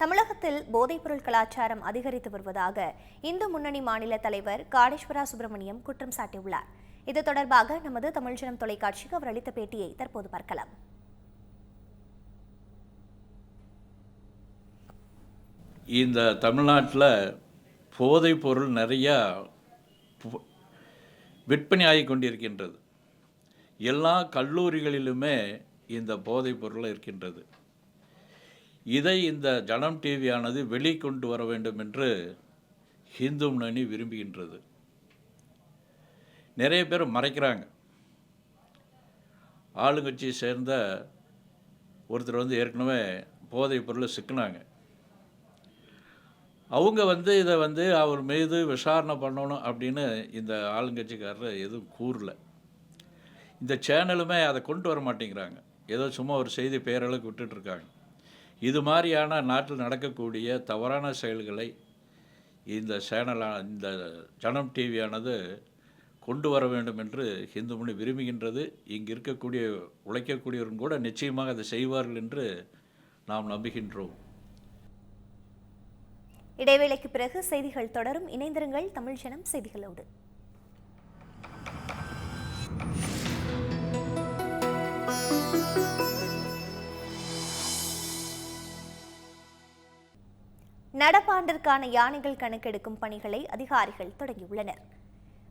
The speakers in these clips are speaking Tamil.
தமிழகத்தில் போதைப்பொருள் கலாச்சாரம் அதிகரித்து வருவதாக இந்து முன்னணி மாநில தலைவர் காடேஸ்வரா சுப்பிரமணியம் குற்றம் சாட்டியுள்ளார். இது தொடர்பாக நமது தமிழ்ஜனம் தொலைக்காட்சிக்கு அவர் அளித்த பேட்டியை தற்போது பார்க்கலாம். இந்த தமிழ்நாட்டில் போதைப்பொருள் நிறையா விற்பனை ஆகி கொண்டிருக்கின்றது. எல்லா கல்லூரிகளிலுமே இந்த போதைப்பொருள் இருக்கின்றது. இதை இந்த ஜனம் டிவியானது வெளிக்கொண்டு வர வேண்டும் என்று ஹிந்து முன்னணி விரும்புகின்றது. நிறைய பேர் மறைக்கிறாங்க. ஆளுங்கட்சியை சேர்ந்த ஒருத்தர் வந்து ஏற்கனவே போதைப் பொருளை சிக்கினாங்க. அவங்க வந்து இதை வந்து அவர் மீது விசாரணை பண்ணணும் அப்படின்னு இந்த ஆளுங்கட்சிக்காரர் எதுவும் கூறல. இந்த சேனலுமே அதை கொண்டு வர மாட்டேங்கிறாங்க. ஏதோ சும்மா ஒரு செய்தி பேரளவுக்கு விட்டுட்ருக்காங்க இது மாதிரியான நாட்டில் நடக்கக்கூடிய தவறான செயல்களை இந்த சேனலான இந்த ஜனம் டிவியானது கொண்டு வர வேண்டும் என்று ஹிந்து மொழி விரும்புகின்றது. இங்கு இருக்கக்கூடிய உழைக்கக்கூடியவரும் கூட நிச்சயமாக அதை செய்வார்கள் என்று நாம் நம்புகின்றோம். இடைவேளைக்கு பிறகு செய்திகள் தொடரும். இணைந்திருங்கள் தமிழ்ஜனம் செய்திகளோடு. நடப்பாண்டிற்கான யானைகள் கணக்கெடுக்கும் பணிகளை அதிகாரிகள் தொடங்கியுள்ளனர்.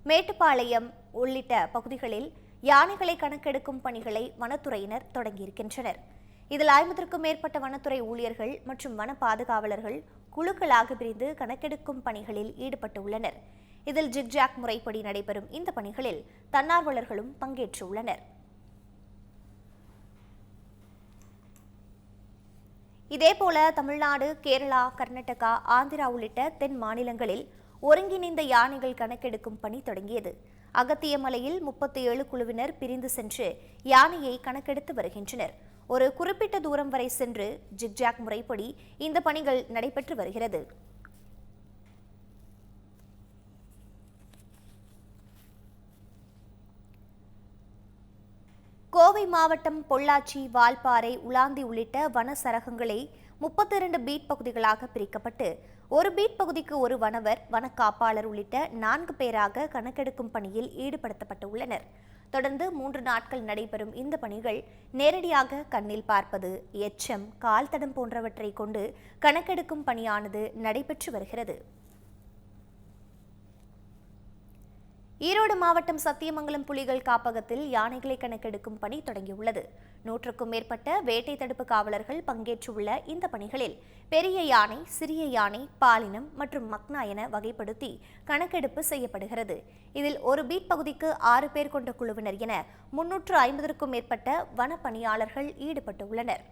மேட்டுப்பாளையம் உள்ளிட்ட பகுதிகளில் யானைகளை கணக்கெடுக்கும் பணிகளை வனத்துறையினர் தொடங்கியிருக்கின்றனர். இதில் ஐம்பதற்கும் மேற்பட்ட வனத்துறை ஊழியர்கள் மற்றும் வன பாதுகாவலர்கள் குழுக்களாக பிரிந்து கணக்கெடுக்கும் பணிகளில் ஈடுபட்டுள்ளனர். இதில் ஜிக்ஜாக் முறைப்படி நடைபெறும் இந்த பணிகளில் தன்னார்வலர்களும் பங்கேற்றுள்ளனர். இதேபோல தமிழ்நாடு கேரளா கர்நாடகா ஆந்திரா உள்ளிட்ட தென் மாநிலங்களில் ஒருங்கிணைந்த யானைகள் கணக்கெடுக்கும் பணி தொடங்கியது. அகத்தியமலையில் முப்பத்தி ஏழு குழுவினர் பிரிந்து சென்று யானையை கணக்கெடுத்து வருகின்றனர். ஒரு குறிப்பிட்ட தூரம் வரை சென்று ஜிக்ஜாக் முறைப்படி இந்த பணிகள் நடைபெற்று வருகிறது. கோவை மாவட்டம் பொள்ளாச்சி வால்பாறை உலாந்தி உள்ளிட்ட வன சரகங்களை முப்பத்தி இரண்டு பீட் பகுதிகளாக பிரிக்கப்பட்டு ஒரு பீட் பகுதிக்கு ஒரு வனவர் வன காப்பாளர் உள்ளிட்ட நான்கு பேராக கணக்கெடுக்கும் பணியில் ஈடுபடுத்தப்பட்டு உள்ளனர் தொடர்ந்து மூன்று நாட்கள் நடைபெறும் இந்த பணிகள் நேரடியாக கண்ணில் பார்ப்பது எச்சம் கால் தடம் போன்றவற்றை கொண்டு கணக்கெடுக்கும் பணியானது நடைபெற்று வருகிறது. ஈரோடு மாவட்டம் சத்தியமங்கலம் புலிகள் காப்பகத்தில் யானைகளை கணக்கெடுக்கும் பணி தொடங்கியுள்ளது. நூற்றுக்கும் மேற்பட்ட வேட்டை தடுப்பு காவலர்கள் பங்கேற்றுள்ள இந்த பணிகளில் பெரிய யானை சிறிய யானை பாலினம் மற்றும் மக்னா என வகைப்படுத்தி கணக்கெடுப்பு செய்யப்படுகிறது. இதில் ஒரு பீட் பகுதிக்கு ஆறு பேர் கொண்ட குழுவினர் என முன்னூற்று ஐம்பதற்கும் மேற்பட்ட வன பணியாளர்கள் ஈடுபட்டுள்ளனர்.